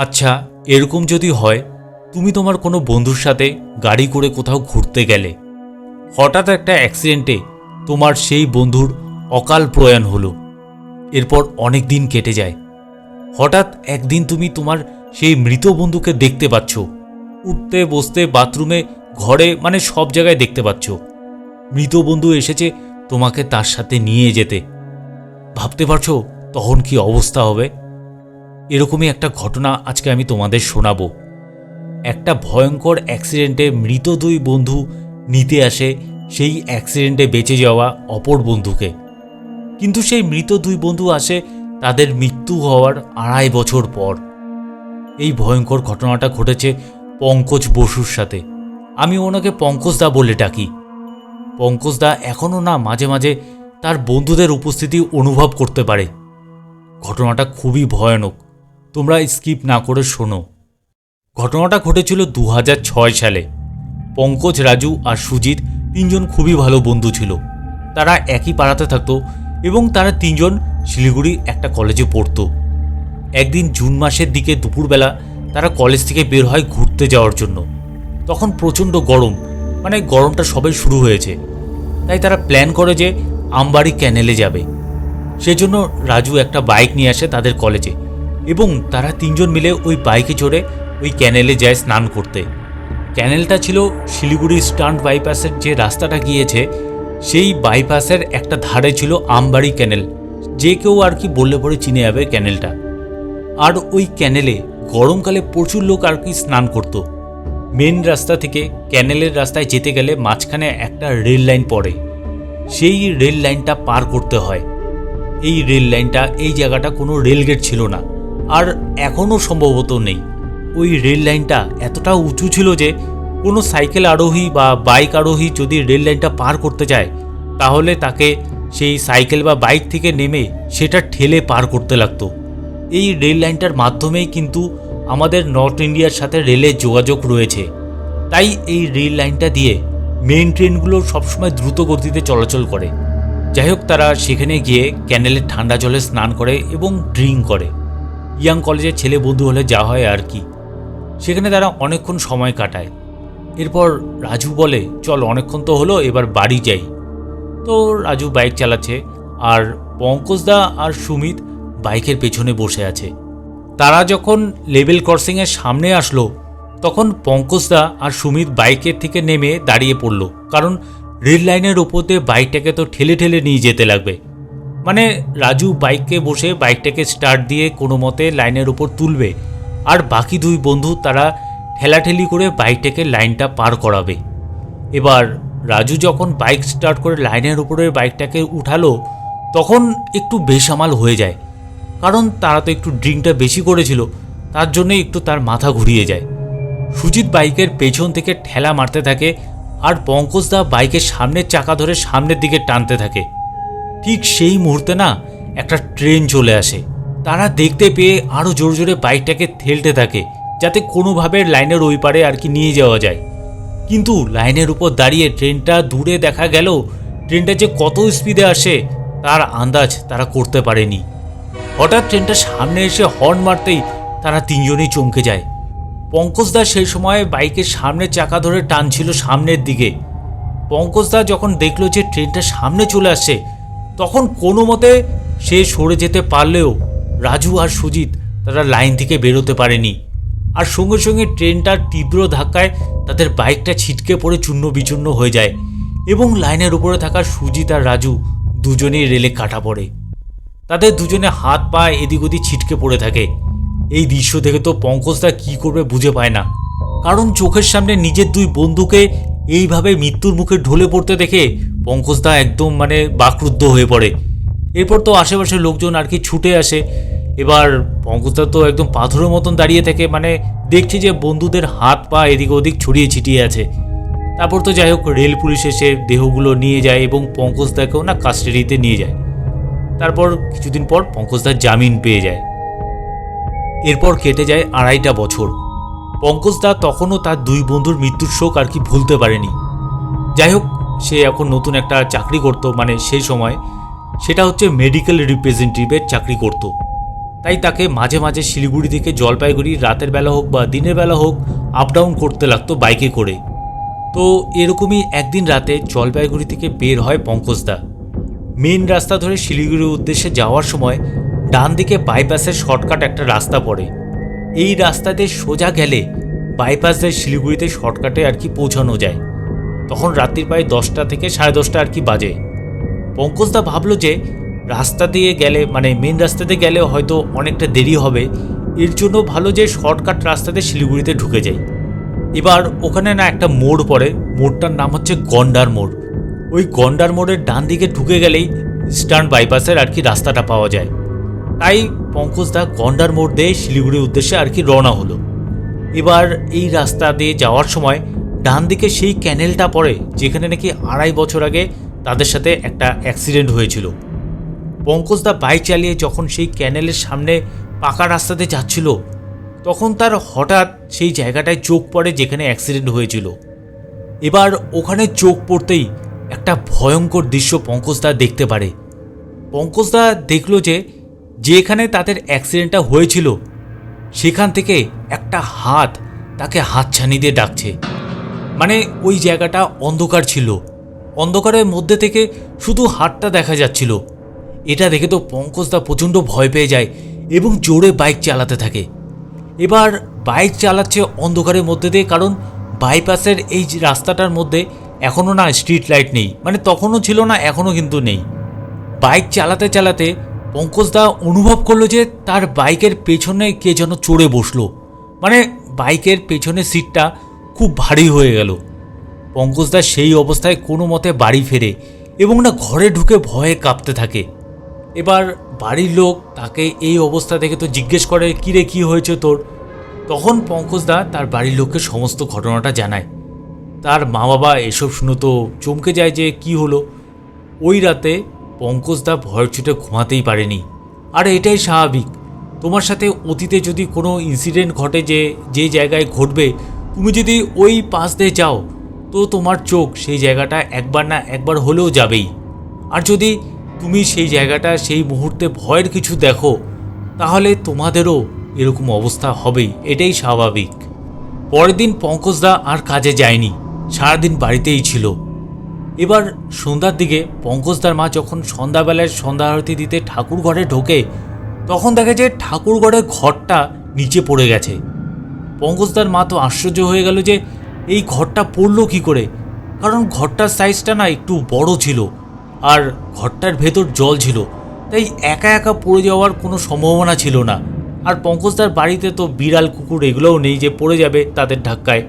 আচ্ছা এরকম যদি হয়, তুমি তোমার কোনো বন্ধুর সাথে গাড়ি করে কোথাও ঘুরতে গেলে। হঠাৎ একটা অ্যাক্সিডেন্টে তোমার সেই বন্ধুর অকাল প্রয়াণ হলো। এরপর অনেক দিন কেটে যায়। হঠাৎ একদিন তুমি তোমার সেই মৃত বন্ধুকে দেখতে পাচ্ছ। উঠতে, বসতে, বাথরুমে, ঘরে মানে সব জায়গায় দেখতে পাচ্ছ। মৃত বন্ধু এসেছে তোমাকে তার সাথে নিয়ে যেতে। ভাবতে পারছ তখন কি অবস্থা হবে? এরকমই একটা ঘটনা আজকে আমি তোমাদের শোনাবো। একটা ভয়ঙ্কর অ্যাক্সিডেন্টে মৃত দুই বন্ধু নিতে আসে, সেই অ্যাক্সিডেন্টে বেঁচে যাওয়া অপর বন্ধুকে। কিন্তু সেই মৃত দুই বন্ধু আসে তাদের মৃত্যু হওয়ার আড়াই বছর পর। এই ভয়ঙ্কর ঘটনাটা ঘটেছে পঙ্কজ বসুর সাথে। আমি ওনাকে পঙ্কজদা বলে ডাকি। পঙ্কজদা এখনও না মাঝে মাঝে তার বন্ধুদের উপস্থিতি অনুভব করতে পারে। ঘটনাটা খুবই ভয়ানক। তোমরা স্কিপ না করে শোনো। ঘটনাটা ঘটেছিল দু হাজার ছয় সালে। পঙ্কজ, রাজু আর সুজিত তিনজন খুবই ভালো বন্ধু ছিল। তারা একই পাড়াতে থাকতো এবং তারা তিনজন শিলিগুড়ির একটা কলেজে পড়তো। একদিন জুন মাসের দিকে দুপুরবেলা তারা কলেজ থেকে বের হয় ঘুরতে যাওয়ার জন্য। তখন প্রচণ্ড গরম মানে গরমটা সবে শুরু হয়েছে। তাই তারা প্ল্যান করে যে আমবাড়ি ক্যানেলে যাবে। সেজন্য রাজু একটা বাইক নিয়ে আসে তাদের কলেজে। এবং তারা তিনজন মিলে ওই বাইকে চড়ে ওই ক্যানেলে যায় স্নান করতে। ক্যানেলটা ছিল শিলিগুড়ি স্টান্ট বাইপাসের যে রাস্তাটা গিয়েছে, সেই বাইপাসের একটা ধারে ছিল আমবাড়ি ক্যানেল। যে কেউ আর কি বললে পরে চিনে যাবে ক্যানেলটা। আর ওই ক্যানেলে গরমকালে প্রচুর লোক আর কি স্নান করত। মেন রাস্তা থেকে ক্যানেলের রাস্তায় যেতে গেলে মাঝখানে একটা রেল লাইন পড়ে। সেই রেল লাইনটা পার করতে হয়। এই রেল লাইনটা, এই জায়গাটা কোনো রেলগেট ছিল না। আর এখনও সম্ভবত নেই। ওই রেল লাইনটা এতটা উঁচু ছিল যে কোনো সাইকেল আরোহী বা বাইক আরোহী যদি রেল লাইনটা পার করতে যায়, তাহলে তাকে সেই সাইকেল বা বাইক থেকে নেমে সেটা ঠেলে পার করতে লাগতো। এই রেল লাইনটার মাধ্যমেই কিন্তু আমাদের নর্থ ইন্ডিয়ার সাথে রেলের যোগাযোগ রয়েছে। তাই এই রেল লাইনটা দিয়ে মেন ট্রেনগুলো সবসময় দ্রুত গতিতে চলাচল করে। যাই হোক, তারা সেখানে গিয়ে ক্যানেলের ঠান্ডা জলে স্নান করে এবং ড্রিঙ্ক করে। ইয়াং কলেজের ছেলে বন্ধু হলে যা হয় আর কি। সেখানে তারা অনেকক্ষণ সময় কাটায়। এরপর রাজু বলে, চল, অনেকক্ষণ তো হলো, এবার বাড়ি যাই। তো রাজু বাইক চালাচ্ছে আর পঙ্কজদা আর সুমিত বাইকের পেছনে বসে আছে। তারা যখন লেভেল ক্রসিংয়ের সামনে আসলো, তখন পঙ্কজদা আর সুমিত বাইকের থেকে নেমে দাঁড়িয়ে পড়ল। কারণ রেল লাইনের ওপর দিয়ে বাইকটাকে তো ঠেলে ঠেলে নিয়ে যেতে লাগবে। মানে রাজু বাইককে বসে বাইকটাকে স্টার্ট দিয়ে কোনো মতে লাইনের উপর তুলবে। আর বাকি দুই বন্ধু তারা ঠেলাঠেলি করে বাইকটাকে লাইনটা পার করাবে। এবার রাজু যখন বাইক স্টার্ট করে লাইনের উপরে বাইকটাকে উঠালো, তখন একটু বেসামাল হয়ে যায়। কারণ তারা তো একটু ড্রিঙ্কটা বেশি করেছিল, তার জন্য একটু তার মাথা ঘুরিয়ে যায়। সুজিত বাইকের পেছন থেকে ঠেলা মারতে থাকে আর পঙ্কজদা বাইকের সামনের চাকা ধরে সামনের দিকে টানতে থাকে। ঠিক সেই মুহূর্তে না একটা ট্রেন চলে আসে। তারা দেখতে পেয়ে আরও জোর জোরে বাইকটাকে ঠেলতে থাকে, যাতে কোনোভাবে লাইনের ওই পারে আর কি নিয়ে যাওয়া যায়। কিন্তু লাইনের উপর দাঁড়িয়ে ট্রেনটা দূরে দেখা গেল, ট্রেনটা যে কত স্পিডে আসে তার আন্দাজ তারা করতে পারেনি। হঠাৎ ট্রেনটা সামনে এসে হর্ন মারতেই তারা তিনজনেই চমকে যায়। পঙ্কজদা সেই সময় বাইকের সামনের চাকা ধরে টানছিল সামনের দিকে। পঙ্কজদা যখন দেখল যে ট্রেনটা সামনে চলে আসছে তখন কোনো মতে সে সরে যেতে পারলেও রাজু আর সুজিত তারা লাইন থেকে বেরোতে পারেনি। আর সঙ্গে সঙ্গে ট্রেনটার তীব্র ধাক্কায় তাদের বাইকটা ছিটকে পড়ে চূর্ণ বিচূর্ণ হয়ে যায় এবং লাইনের উপরে থাকা সুজিত আর রাজু দুজনেই রেলে কাটা পড়ে। তাদের দুজনে হাত পা এদিক ওদিক ছিটকে পড়ে থাকে। এই দৃশ্য দেখে তো পঙ্কজদা কি করবে বুঝে পায় না। কারণ চোখের সামনে নিজের দুই বন্ধুকে এইভাবে মৃত্যুর মুখে ঢলে পড়তে দেখে পঙ্কজদা একদম মানে বাকরুদ্ধ হয়ে পড়ে। এরপর তো আশেপাশের লোকজন আর কি ছুটে আসে। এবার পঙ্কজদা তো একদম পাথরের মতন দাঁড়িয়ে থেকে মানে দেখছি যে বন্ধুদের হাত পা এদিক ওদিক ছড়িয়ে ছিটিয়ে আছে। তারপর তো যাই হোক, রেল পুলিশ এসে দেহগুলো নিয়ে যায় এবং পঙ্কজদাকেও না কাস্টাডিতে নিয়ে যায়। তারপর কিছুদিন পর পঙ্কজদার জামিন পেয়ে যায়। এরপর কেটে যায় আড়াইটা বছর। পঙ্কজদা তখনও তার দুই বন্ধুর মৃত্যুর শোক আর কি ভুলতে পারেনি। যাই হোক সে এখন নতুন একটা চাকরি করত মানে সেই সময়। সেটা হচ্ছে মেডিকেল রিপ্রেজেন্টেটিভের চাকরি করত। তাই তাকে মাঝে মাঝে শিলিগুড়ি থেকে জলপাইগুড়ি রাতের বেলা হোক বা দিনের বেলা হোক আপ ডাউন করতে লাগতো বাইকে করে। তো এরকমই একদিন রাতে জলপাইগুড়ি থেকে বের হয় পঙ্কজদা মেন রাস্তা ধরে শিলিগুড়ির উদ্দেশ্যে যাওয়ার সময় ডান দিকে বাইপাসের শর্টকাট একটা রাস্তা পড়ে। এই রাস্তাতে সোজা গেলে বাইপাস দিয়ে শিলিগুড়িতে শর্টকাটে আর কি পৌঁছানো যায়। তখন রাত্রির প্রায় দশটা থেকে সাড়ে দশটা আর কি বাজে। পঙ্কজদা ভাবলো যে রাস্তা দিয়ে গেলে মানে মেন রাস্তাতে গেলে হয়তো অনেকটা দেরি হবে। এর জন্য ভালো যে শর্টকাট রাস্তাতে শিলিগুড়িতে ঢুকে যায় এবার ওখানে না একটা মোড় পড়ে। মোড়টার নাম হচ্ছে গন্ডার মোড়। ওই গন্ডার মোড়ের ডান দিকে ঢুকে গেলেই ইস্টার্ন বাইপাসের আর কি রাস্তাটা পাওয়া যায়। তাই পঙ্কজদা গন্ডার মোড় দিয়ে শিলিগুড়ির উদ্দেশ্যে আর কি রওনা হলো। এবার এই রাস্তা দিয়ে যাওয়ার সময় ডান দিকে সেই ক্যানেলটা পড়ে, যেখানে নাকি আড়াই বছর আগে তাদের সাথে একটা অ্যাক্সিডেন্ট হয়েছিল। পঙ্কজদা বাইক চালিয়ে যখন সেই ক্যানেলের সামনে পাকা রাস্তাতে যাচ্ছিল, তখন তার হঠাৎ সেই জায়গাটায় চোখ পড়ে যেখানে অ্যাক্সিডেন্ট হয়েছিল। এবার ওখানে চোখ পড়তেই একটা ভয়ঙ্কর দৃশ্য পঙ্কজদা দেখতে পারে। পঙ্কজদা দেখল যে, যেখানে তাদের অ্যাক্সিডেন্টটা হয়েছিল, সেখান থেকে একটা হাত তাকে হাতছানি দিয়ে ডাকছে। মানে ওই জায়গাটা অন্ধকার ছিল। অন্ধকারের মধ্যে থেকে শুধু হাতটা দেখা যাচ্ছিল। এটা দেখে তো পঙ্কজদা প্রচণ্ড ভয় পেয়ে যায় এবং জোরে বাইক চালাতে থাকে। এবার বাইক চালাচ্ছে অন্ধকারের মধ্যে দিয়ে কারণ বাইপাসের এই রাস্তাটার মধ্যে এখনও না স্ট্রিট লাইট নেই। মানে তখনও ছিল না, এখনও কিন্তু নেই। বাইক চালাতে চালাতে পঙ্কজদা অনুভব করল যে তার বাইকের পেছনে কে যেন চড়ে বসল। মানে বাইকের পেছনে সিটটা খুব ভারী হয়ে গেল। পঙ্কজদা সেই অবস্থায় কোনো মতে বাড়ি ফেরে এবং না ঘরে ঢুকে ভয়ে কাঁপতে থাকে। এবার বাড়ির লোক তাকে এই অবস্থা থেকে তো জিজ্ঞেস করে কিরে কি হয়েছে তোর? তখন পঙ্কজদা তার বাড়ির লোককে সমস্ত ঘটনাটা জানায়। তার মা বাবা এসব শুনে তো চমকে যায় যে কি হলো। ওই রাতে পঙ্কজদা ভয়ের ছুটে ঘুমাতেই পারেনি। আর, এটাই স্বাভাবিক। তোমার সাথে অতীতে যদি কোনো ইনসিডেন্ট ঘটে যে যে জায়গায় ঘটবে তুমি যদি ওই পাশ দিয়ে যাও, তো তোমার চোখ সেই জায়গাটা একবার না একবার হলেও যাবেই। আর যদি তুমি সেই জায়গাটা সেই মুহূর্তে ভয়ের কিছু দেখো, তাহলে তোমাদেরও এরকম অবস্থা হবেই। এটাই স্বাভাবিক। পরের দিন পঙ্কজদা আর কাজে যায়নি। সারাদিন বাড়িতেই ছিল। এবার সন্ধ্যার দিকে পঙ্কজদার মা যখন সন্ধ্যাবেলায় সন্ধ্যা আরতি দিতে ঠাকুর ঘরে ঢোকে, তখন দেখে যে ঠাকুর ঘরের ঘরটা নিচে পড়ে গেছে। পঙ্কজদার মা তো আশ্চর্য হয়ে গেল যে এই ঘরটা পড়ল কি করে? কারণ ঘরটার সাইজটা না একটু বড় ছিল আর ঘরটার ভেতর জল ছিল, তাই একা একা পড়ে যাওয়ার কোনো সম্ভাবনা ছিল না। আর পঙ্কজদার বাড়িতে তো বিড়াল, কুকুর এগুলোও নেই যে পড়ে যাবে তাদের ধাক্কায়।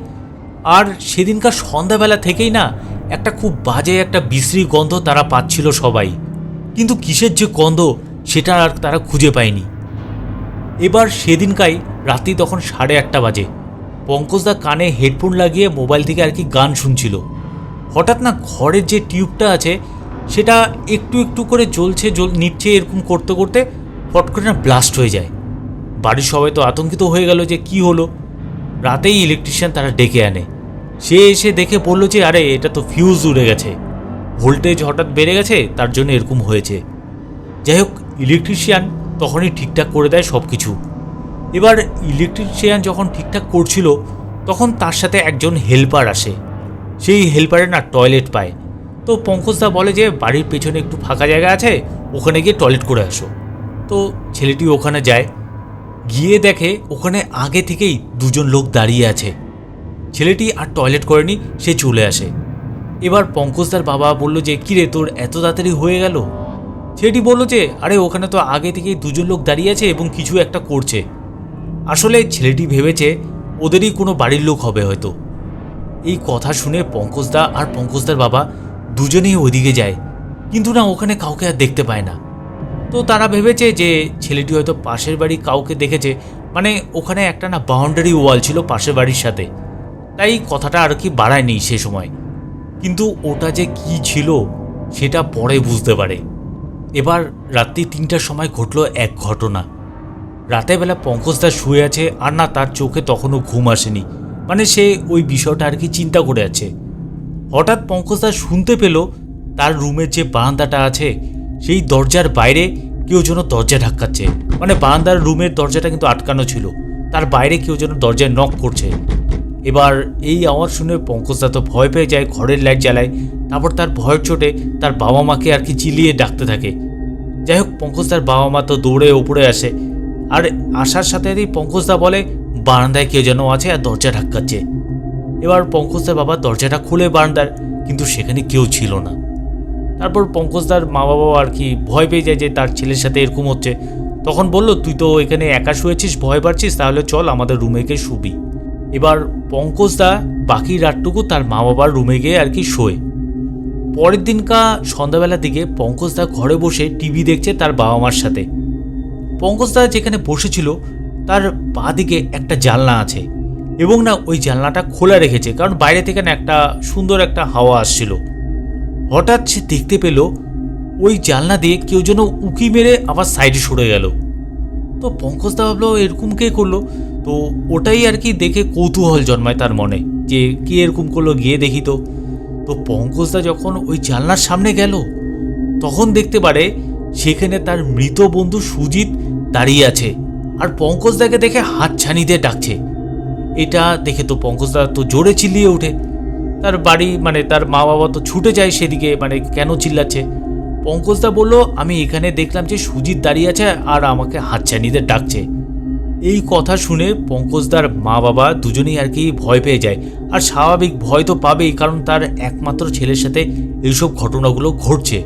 আর সেদিনকার সন্ধ্যাবেলা থেকেই না একটা খুব বাজে একটা বিশ্রী গন্ধ তারা পাচ্ছিল সবাই। কিন্তু কিসের যে গন্ধ সেটা আর তারা খুঁজে পায়নি। এবার সেদিনকাই রাত্রি তখন সাড়ে আটটা বাজে। পঙ্কজদা কানে হেডফোন লাগিয়ে মোবাইল থেকে আর কি গান শুনছিল। হঠাৎ না ঘরের যে টিউবটা আছে, সেটা একটু একটু করে জ্বলছে, জ্বল, নিচ্ছে এরকম করতে করতে ফট করে না ব্লাস্ট হয়ে যায়। বাড়ির সবাই তো আতঙ্কিত হয়ে গেল যে কি হলো। রাতেই ইলেকট্রিশিয়ান তারা ডেকে আনে। সে এসে দেখে বলল যে, আরে, এটা তো ফিউজ উড়ে গেছে। ভোল্টেজ হঠাৎ বেড়ে গেছে, তার জন্য এরকম হয়েছে। যাই হোক ইলেকট্রিশিয়ান তখনই ঠিকঠাক করে দেয় সব কিছু এবার ইলেকট্রিশিয়ান যখন ঠিকঠাক করছিল, তখন তার সাথে একজন হেল্পার আসে। সেই হেল্পারে না টয়লেট পায়। তো পঙ্কজদা বলে যে, বাড়ির পেছনে একটু ফাঁকা জায়গা আছে, ওখানে গিয়ে টয়লেট করে আসো। তো ছেলেটি ওখানে যায়। গিয়ে দেখে ওখানে আগে থেকেই দুজন লোক দাঁড়িয়ে আছে। ছেলেটি আর টয়লেট করেনি, সে চলে আসে। এবার পঙ্কজদার বাবা বলল যে কিরে তোর এত তাড়াতাড়ি হয়ে গেল? ছেলেটি বলল যে, আরে, ওখানে তো আগে থেকেই দুজন লোক দাঁড়িয়ে আছে এবং কিছু একটা করছে। আসলে ছেলেটি ভেবেছে ওদেরই কোনো বাড়ির লোক হবে হয়তো। এই কথা শুনে পঙ্কজদা আর পঙ্কজদার বাবা দুজনেই ওইদিকে যায়, কিন্তু না, ওখানে কাউকে আর দেখতে পায় না। তো তারা ভেবেছে যে ছেলেটি হয়তো পাশের বাড়ি কাউকে দেখেছে মানে ওখানে একটা না বাউন্ডারি ওয়াল ছিল পাশের বাড়ির সাথে। তাই কথাটা আর কি বাড়ায়নি সে সময়। কিন্তু ওটা যে কি ছিল, সেটা পরে বুঝতে পারে। এবার রাত্রি তিনটার সময় ঘটলো এক ঘটনা। রাতের বেলা পঙ্কজদা শুয়ে আছে আর না তার চোখে তখনও ঘুম আসেনি। মানে সে ওই বিষয়টা আর কি চিন্তা করে আছে। হঠাৎ পঙ্কজদা শুনতে পেল তার রুমের যে বারান্দাটা আছে, সেই দরজার বাইরে কেউ যেন দরজা ধাক্কাচ্ছে মানে বারান্দার রুমের দরজাটা কিন্তু আটকানো ছিল। তার বাইরে কেউ যেন দরজায় নক করছে। এবার এই আওয়াজ শুনে পঙ্কজদা তো ভয় পেয়ে যায়, ঘরের লাইট জ্বালায়। তারপর তার ভয়ের চোটে তার বাবা মাকে আর কি চিলিয়ে ডাকতে থাকে। যাই হোক পঙ্কজদার বাবা মা তো দৌড়ে ওপরে আসে। আর আসার সাথে সাথেই পঙ্কজদা বলে, বারান্দায় কেউ যেন আছে আর দরজা ধাক্কাচ্ছে এবার পঙ্কজদার বাবা দরজাটা খুলে বারান্দার, কিন্তু সেখানে কেউ ছিল না। তারপর পঙ্কজদার মা বাবাও আর কি ভয় পেয়ে যায় যে তার ছেলের সাথে এরকম হচ্ছে। তখন বলল, তুই তো এখানে একা শুয়েছিস, ভয় পাচ্ছিস, তাহলে চল আমাদের রুমে গিয়ে শুবি। এবার পঙ্কজদা বাকি রাতটুকু তার মা বাবার রুমে গিয়ে আর কি শোয়। পরের দিনকা সন্ধ্যাবেলার দিকে পঙ্কজদা ঘরে বসে টিভি দেখছে তার বাবা মার সাথে। পঙ্কজদা যেখানে বসেছিল, তার বাঁ দিকে একটা জানলা আছে এবং না ওই জানলাটা খোলা রেখেছে, কারণ বাইরে থেকে না একটা সুন্দর একটা হাওয়া আসছিল। হঠাৎ সে দেখতে পেল, ওই জানলা দিয়ে কেউ যেন উকি মেরে আবার সাইডে সরে গেল। তো পঙ্কজদা ভাবলো, এরকম কে করল? তো ওটাই আর কি দেখে কৌতূহল জন্মায় তার মনে, যে কে এরকম করল গিয়ে দেখি তো। তো পঙ্কজদা যখন ওই জানলার সামনে গেল, তখন দেখতে পারে সেখানে তার মৃত বন্ধু সুজিত দাঁড়িয়ে আছে। আর পঙ্কজদাকে দেখে হাত ছানি দিয়ে ডাকছে। এটা দেখে তো পঙ্কজদা তো জোরে চিল্লিয়ে ওঠে। তার বাড়ি মানে তার মা বাবা তো ছুটে যায় সেদিকে মানে কেন চিল্লাচ্ছে? পঙ্কজদা বলল, আমি এখানে দেখলাম যে সুজিত দাঁড়িয়ে আছে আর আমাকে হাতছানিদের ডাকছে। এই কথা শুনে পঙ্কজদার মা বাবা দুজনেই আর কি ভয় পেয়ে যায়। আর স্বাভাবিক ভয় তো পাবেই, কারণ তার একমাত্র ছেলের সাথে এইসব ঘটনাগুলো ঘটছে।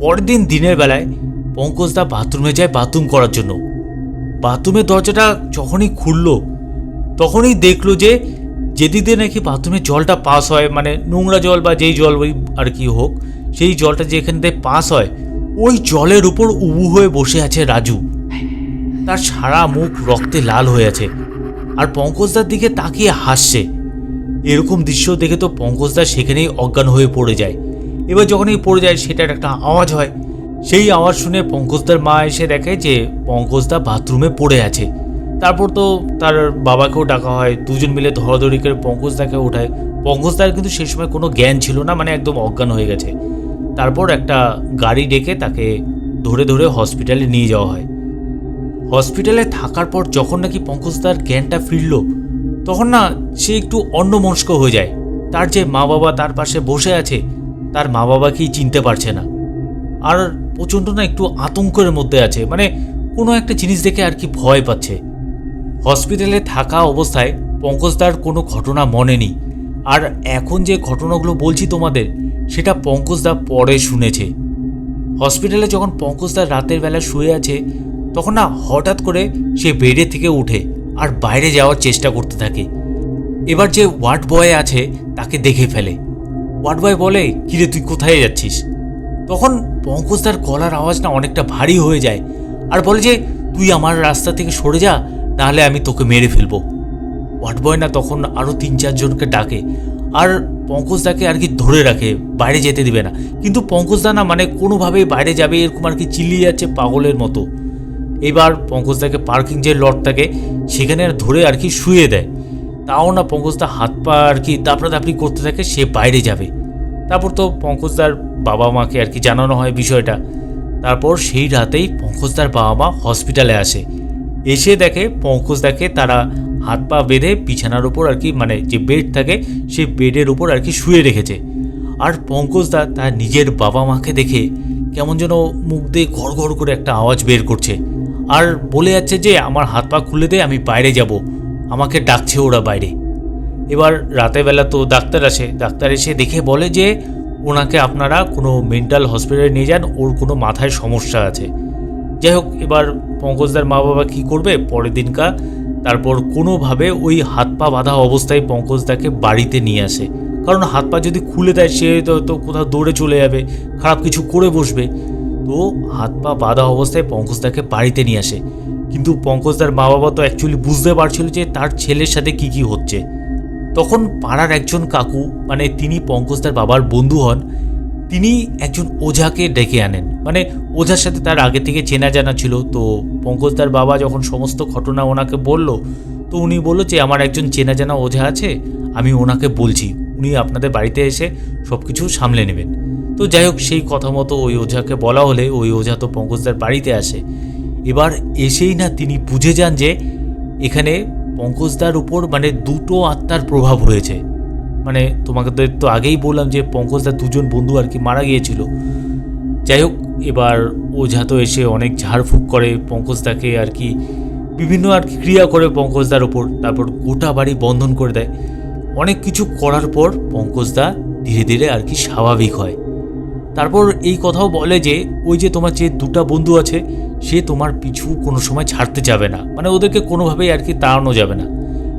পরের দিন দিনের বেলায় পঙ্কজদা বাথরুমে যায় বাথরুম করার জন্য। বাথরুমের দরজাটা যখনই খুললো, তখনই দেখল যে যেদিকে নাকি বাথরুমে জলটা পাস হয় মানে নোংরা জল বা যেই জল ওই আর কি হোক, সেই জলটা যেখান থেকে পাস হয়, ওই জলের উপর উবু হয়ে বসে আছে রাজু। তার সারা মুখ রক্তে লাল হয়ে আছে আর পঙ্কজদার দিকে তাকিয়ে হাসছে। এরকম দৃশ্য দেখে তো পঙ্কজদা সেখানেই অজ্ঞান হয়ে পড়ে যায়। এবার যখনই পড়ে যায়, সেটার একটা আওয়াজ হয়। সেই আওয়াজ শুনে পঙ্কজদার মা এসে দেখে যে পঙ্কজদা বাথরুমে পড়ে আছে। তারপর তো তার বাবাকেও ডাকা হয়, দুজন মিলে ধরাধরি করে পঙ্কজদাকে ওঠায়। পঙ্কজদার কিন্তু সেই সময় কোনো জ্ঞান ছিল না মানে একদম অজ্ঞান হয়ে গেছে। তারপর একটা গাড়ি ডেকে তাকে ধরে ধরে হসপিটালে নিয়ে যাওয়া হয়। হসপিটালে থাকার পর যখন নাকি পঙ্কজদার জ্ঞানটা ফিরল, তখন না সে একটু অন্যমনস্ক হয়ে যায়। তার যে মা বাবা তার পাশে বসে আছে, তার মা বাবাকেই চিনতে পারছে না। আর প্রচণ্ড না একটু আতঙ্কের মধ্যে আছে। মানে কোনো একটা জিনিস দেখে আর কি ভয় পাচ্ছে। হসপিটালে থাকা অবস্থায় পঙ্কজদার কোনো ঘটনা মনে নেই। আর এখন যে ঘটনাগুলো বলছি তোমাদের, সেটা পঙ্কজদা পরে শুনেছে। হসপিটালে যখন পঙ্কজদার রাতের বেলা শুয়ে আছে, তখন না হঠাৎ করে সে বেডে থেকে উঠে আর বাইরে যাওয়ার চেষ্টা করতে থাকে। এবার যে ওয়ার্ড বয় আছে, তাকে দেখে ফেলে। ওয়ার্ড বয় বলে, কিরে, তুই কোথায় যাচ্ছিস? তখন পঙ্কজদার গলার আওয়াজ না অনেকটা ভারী হয়ে যায়। আর বলে যে, তুই আমার রাস্তা থেকে সরে যা, নাহলে আমি তোকে মেরে ফেলব। ওয়ার্ড বয় না তখন আরও তিন চারজনকে ডাকে। আর পঙ্কজ পঙ্কজদাকে আর কি ধরে রাখে, বাইরে যেতে দিবে না। কিন্তু পঙ্কজদা না মানে কোনোভাবেই বাইরে যাবে, এরকম আর কি চিল্লিয়ে যাচ্ছে পাগলের মতো। এবার পঙ্কজদাকে পার্কিং যে লট থাকে সেখানে আর ধরে আর কি শুয়ে দেয়। তাও না পঙ্কজদা হাত পা আর কি দাপড়া দাপড়ি করতে থাকে, সে বাইরে যাবে। তারপর তো পঙ্কজদার বাবা মাকে আর কি জানানো হয় বিষয়টা। তারপর সেই রাতেই পঙ্কজদার বাবা মা হসপিটালে আসে। এসে দেখে পঙ্কজদাকে তারা হাত পা বেঁধে বিছানার উপর আর কি মানে যে বেড থাকে, সেই বেডের উপর আর কি শুয়ে রেখেছে। আর পঙ্কজদা তার নিজের বাবা মাকে দেখে কেমন যেন মুখ দিয়ে ঘর ঘর করে একটা আওয়াজ বের করছে। আর বলে যাচ্ছে যে, আমার হাত পা খুলে দে, আমি বাইরে যাব। আমাকে ডাকছে ওরা বাইরে। এবার রাতের বেলা তো ডাক্তার আসে। ডাক্তার এসে দেখে বলে যে, ওনাকে আপনারা কোনো মেন্টাল হসপিটালে নিয়ে যান, ওর কোনো মাথায় সমস্যা আছে। যাই হোক, এবার পঙ্কজদার মা বাবা কী করবে? পরের দিনকা তারপর কোনোভাবে ওই হাত পা বাঁধা অবস্থায় পঙ্কজদাকে বাড়িতে নিয়ে আসে। কারণ হাত পা যদি খুলে দেয়, সে তো কোথাও দৌড়ে চলে যাবে, খারাপ কিছু করে বসবে। তো হাত পা বাঁধা অবস্থায় পঙ্কজদাকে বাড়িতে নিয়ে আসে। কিন্তু পঙ্কজদার মা বাবা তো অ্যাকচুয়ালি বুঝতে পারছিল যে তার ছেলের সাথে কি কি হচ্ছে। তখন পাড়ার একজন কাকু মানে তিনি পঙ্কজদার বাবার বন্ধু হন, তিনি একজন ওঝাকে ডেকে আনেন। মানে ওঝার সাথে তার আগে থেকে চেনা জানা ছিল। তো পঙ্কজদার বাবা যখন সমস্ত ঘটনা ওনাকে বলল, তো উনি বলল যে, আমার একজন চেনা জানা ওঝা আছে, আমি ওনাকে বলছি। উনি আপনাদের বাড়িতে এসে সব কিছু সামলে নেবেন। তো যাই হোক, সেই কথা মতো ওই ওঝাকে বলা হলে ওই ওঝা তো পঙ্কজদার বাড়িতে আসে। এবার এসেই না তিনি বুঝে যান যে, এখানে পঙ্কজদার উপর মানে দুটো আত্মার প্রভাব হয়েছে মানে তোমাকে তো তো আগেই বললাম যে পঙ্কজদার দুজন বন্ধু আর কি মারা গিয়েছিল। যাই হোক, এবার ওঝা তো এসে অনেক ঝাড়ফুঁক করে পঙ্কজদাকে আর কি, বিভিন্ন আর কি ক্রিয়া করে পঙ্কজদার ওপর তারপর গোটা বাড়ি বন্ধন করে দেয়। অনেক কিছু করার পর পঙ্কজদা ধীরে ধীরে আর কি স্বাভাবিক হয়। তারপর এই কথাও বলে যে, ওই যে তোমার যে দুটা বন্ধু আছে সে তোমার পিছু কোনো সময় ছাড়তে যাবে না। মানে ওদেরকে কোনোভাবেই আর কি তাড়ানো যাবে না।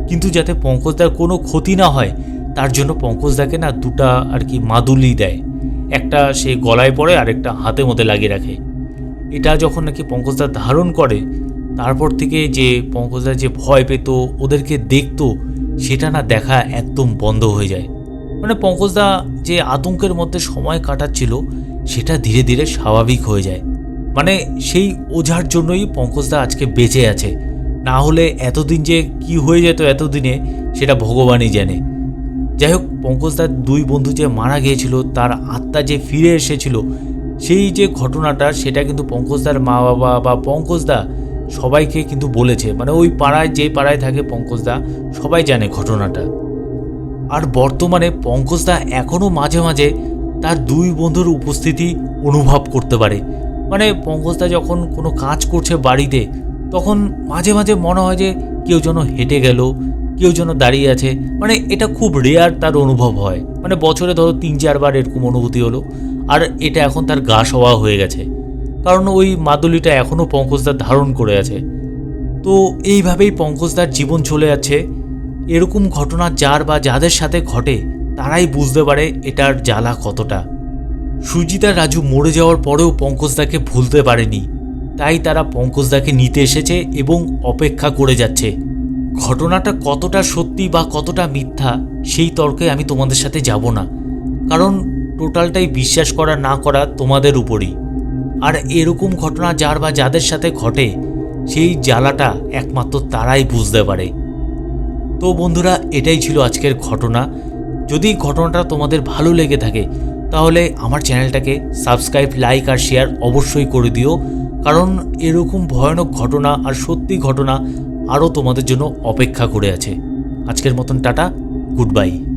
কিন্তু যাতে পঙ্কজদার কোনো ক্ষতি না হয়, তার জন্য পঙ্কজদাকে না দুটা আর কি মাদুলি দেয়। একটা সে গলায় পড়ে আর একটা হাতে মধ্যে লাগিয়ে রাখে। এটা যখন নাকি পঙ্কজদা ধারণ করে, তারপর থেকে যে পঙ্কজদা যে ভয় পেত, ওদেরকে দেখতো, সেটা না দেখা একদম বন্ধ হয়ে যায়। মানে পঙ্কজদা যে আতঙ্কের মধ্যে সময় কাটাচ্ছিল, সেটা ধীরে ধীরে স্বাভাবিক হয়ে যায়। মানে সেই ওঝার জন্যই পঙ্কজদা আজকে বেঁচে আছে। না হলে এতদিন যে কি হয়ে যেত এতদিনে, সেটা ভগবানই জানে। যাই হোক, পঙ্কজদার দুই বন্ধু যে মারা গিয়েছিল, তার আত্মা যে ফিরে এসেছিল, সেই যে ঘটনাটা, সেটা কিন্তু পঙ্কজদার মা বাবা বা পঙ্কজদা সবাইকে কিন্তু বলেছে। মানে ওই পাড়ায়, যে পাড়ায় থাকে পঙ্কজদা, সবাই জানে ঘটনাটা। আর বর্তমানে পঙ্কজদা এখনও মাঝে মাঝে তার দুই বন্ধুর উপস্থিতি অনুভব করতে পারে। মানে পঙ্কজদা যখন কোনো কাজ করছে বাড়িতে, তখন মাঝে মাঝে মনে হয় যে কেউ যেন হেঁটে গেল, কেউ যেন দাঁড়িয়ে আছে। মানে এটা খুব রেয়ার তার অনুভব হয়। মানে বছরে ধরো তিন চারবার এরকম অনুভূতি হলো। আর এটা এখন তার গা সওয়া হয়ে গেছে। কারণ ওই মাদুলিটা এখনও পঙ্কজদার ধারণ করে আছে। তো এইভাবেই পঙ্কজদার জীবন চলে যাচ্ছে। এরকম ঘটনা যার বা যাদের সাথে ঘটে, তারাই বুঝতে পারে এটার জ্বালা কতটা। সুজিতা রাজু মরে যাওয়ার পরেও পঙ্কজদাকে ভুলতে পারেনি। তাই তারা পঙ্কজদাকে নিতে এসেছে এবং অপেক্ষা করে যাচ্ছে। ঘটনাটা কতটা সত্যি বা কতটা মিথ্যা, সেই তর্কে আমি তোমাদের সাথে যাব না। কারণ টোটালটাই বিশ্বাস করা না করা তোমাদের উপরই। আর এরকম ঘটনা যার বা যাদের সাথে ঘটে, সেই জ্বালাটা একমাত্র তারাই বুঝতে পারে। তো বন্ধুরা, এটাই ছিল আজকের ঘটনা। যদি ঘটনাটা তোমাদের ভালো লেগে থাকে তাহলে আমার চ্যানেলটাকে সাবস্ক্রাইব, লাইক আর শেয়ার অবশ্যই করে দিও। কারণ এরকম ভয়ানক ঘটনা আর সত্যি ঘটনা আরও তোমাদের জন্য অপেক্ষা করে আছে। আজকের মতন টাটা, গুড বাই।